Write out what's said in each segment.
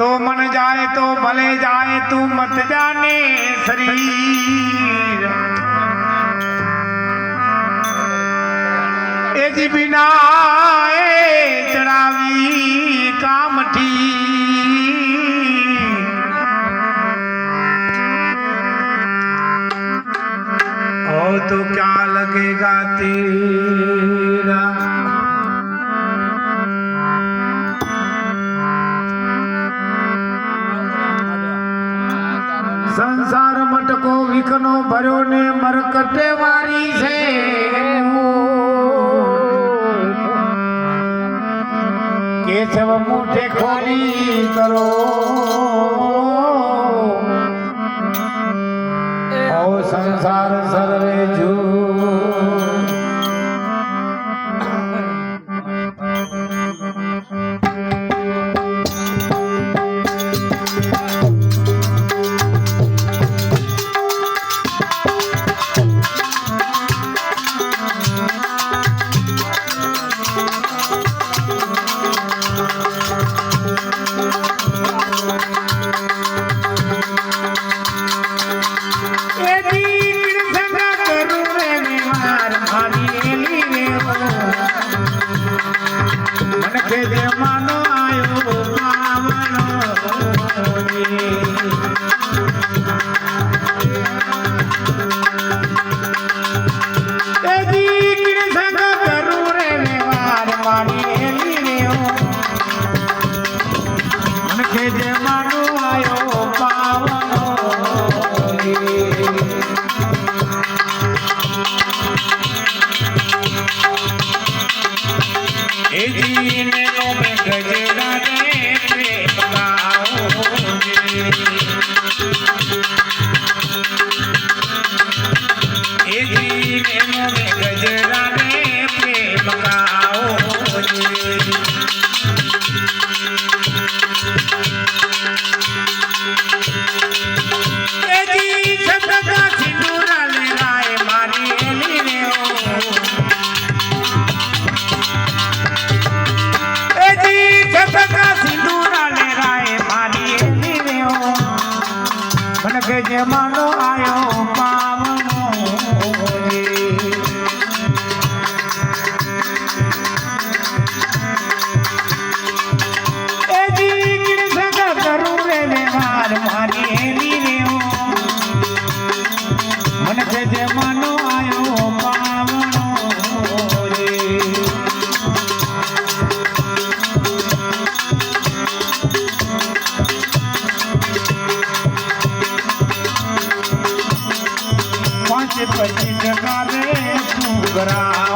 तो मन जाए तो भले जाए, तू मत जाने शरीर। एज बिना चढ़ावी काम ठी ओ तो क्या लगेगा तेरे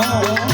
Oh,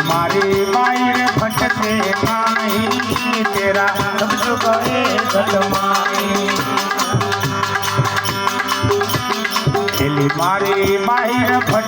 મારી માયરે ફટકે પાણી તેરા શબ્દ કરે સદમાઈ મારી માયરે ફટ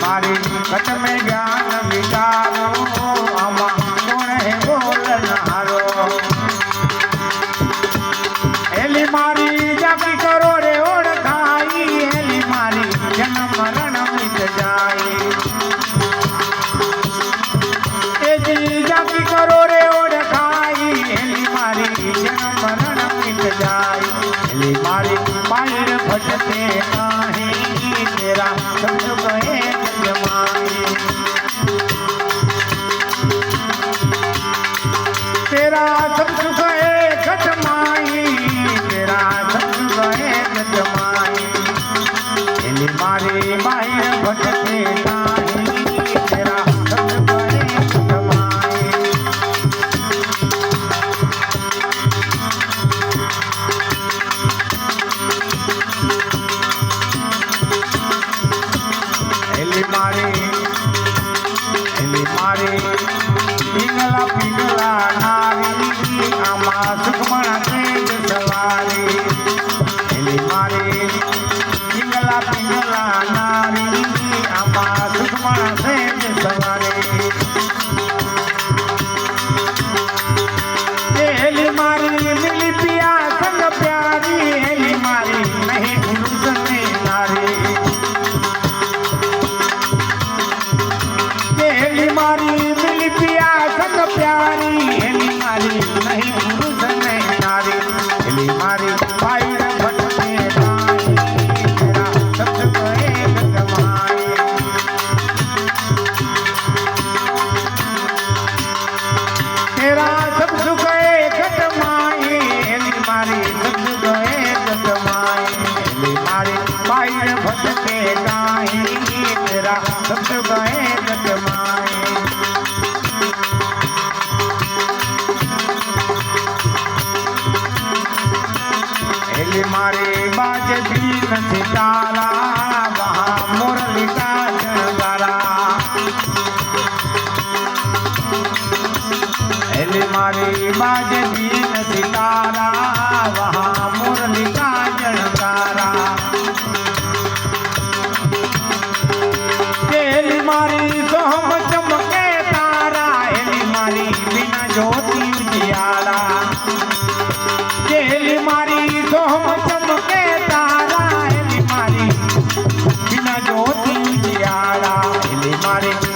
મારી મેં जाई मारे पायर भजते काहे तेरा सब कहे जमाई মারে ભગતે ગાય ગીત રા ભક્ત ગાય જગ માય એટલે મારે બાજ ભીમ સિતારા, વહા મુરલિકા જણવારા એટલે મારે બાજ ભીમ Party.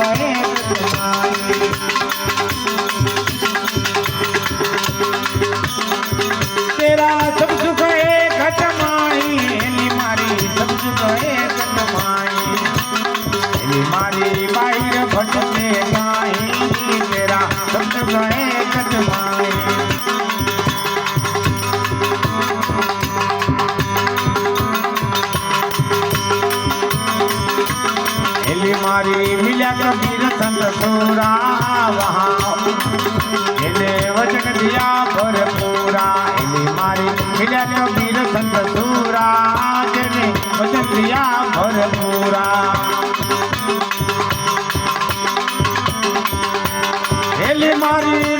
পারে સંત સોરા વહા એને વચન દિયા ભરપૂરા, એલી મારી મિલ્યા કબીર સંત સોરા જેને વચન દિયા ભરપૂરા, એલી મારી